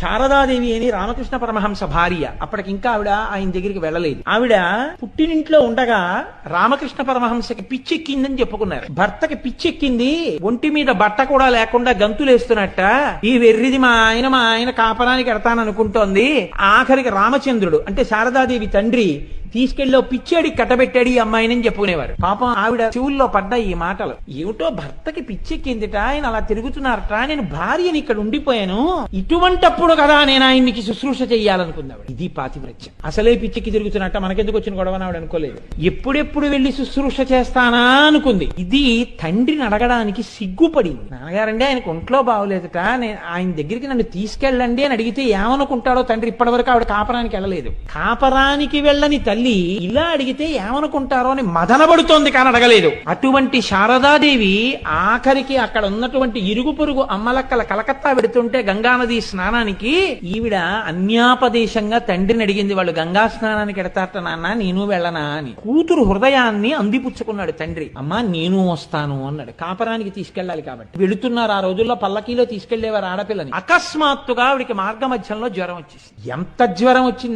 శారదాదేవి అని రామకృష్ణ పరమహంస భార్య. అప్పటికి ఇంకా ఆవిడ ఆయన దగ్గరికి వెళ్ళలేదు. ఆవిడ పుట్టినింట్లో ఉండగా రామకృష్ణ పరమహంసకి పిచ్చెక్కిందని చెప్పుకున్నారు. భర్తకి పిచ్చెక్కింది ఒంటి మీద బట్ట కూడా లేకుండా గంతులేస్తున్నట్ట ఈ వెర్రిది మా ఆయన మా ఆయన కాపరానికి ఎడతాననుకుంటోంది. ఆఖరికి రామచంద్రుడు అంటే శారదాదేవి తండ్రి తీసుకెళ్ళి పిచ్చాడి కట్టబెట్టాడు ఈ అమ్మాయిని అని చెప్పుకునేవారు. పాపం ఆవిడ చెవుల్లో పడ్డ ఈ మాటలు. ఏమిటో భర్తకి పిచ్చెక్కిందిట ఆయన అలా తిరుగుతున్నారట నేను భార్యని ఇక్కడ ఉండిపోయాను. ఇటువంటప్పుడు కదా నేను ఆయన్నికి శుశ్రూష చెయ్యాలనుకుందావిడ ఇది పాతివ్రత్యం. అసలే పిచ్చెక్కి తిరుగుతున్నట్ట మనకెందుకు వచ్చిన గొడవ ఆవిడ అనుకోలేదు. ఎప్పుడెప్పుడు వెళ్ళి శుశ్రూష చేస్తానా అనుకుంది. ఇది తండ్రిని అడగడానికి సిగ్గుపడింది. నాన్నగారండి ఆయనకు ఒంట్లో బాగోలేదుట. నేను ఆయన దగ్గరికి నన్ను తీసుకెళ్ళండి అని అడిగితే ఏమనుకుంటాడో తండ్రి ఇప్పటివరకు ఆవిడ కాపరానికి వెళ్ళలేదు. కాపరానికి వెళ్ళని తల్లి ఇలా అడిగితే ఏమనుకుంటారో అని మదనబడుతోంది కానీ అడగలేదు. అటువంటి శారదాదేవి ఆఖరికి అక్కడ ఉన్నటువంటి ఇరుగు పొరుగు అమ్మలక్కల కలకత్తా పెడుతుంటే గంగానది స్నానానికి ఈవిడ అన్యాపదేశంగా తండ్రిని అడిగింది వాళ్ళు గంగా స్నానానికి ఎడతారట నాన్న నేను వెళ్ళనా అని. కూతురు హృదయాన్ని అందిపుచ్చుకున్నాడు తండ్రి. అమ్మా నేను వస్తాను అన్నాడు. కాపరానికి తీసుకెళ్ళాలి కాబట్టి. వెళుతున్నారు ఆ రోజుల్లో పల్లకీలో తీసుకెళ్ళేవారు ఆడపిల్లని. అకస్మాత్తుగా ఆవిడికి మార్గ మధ్యంలో జ్వరం వచ్చేసింది. ఎంత జ్వరం వచ్చిందంటే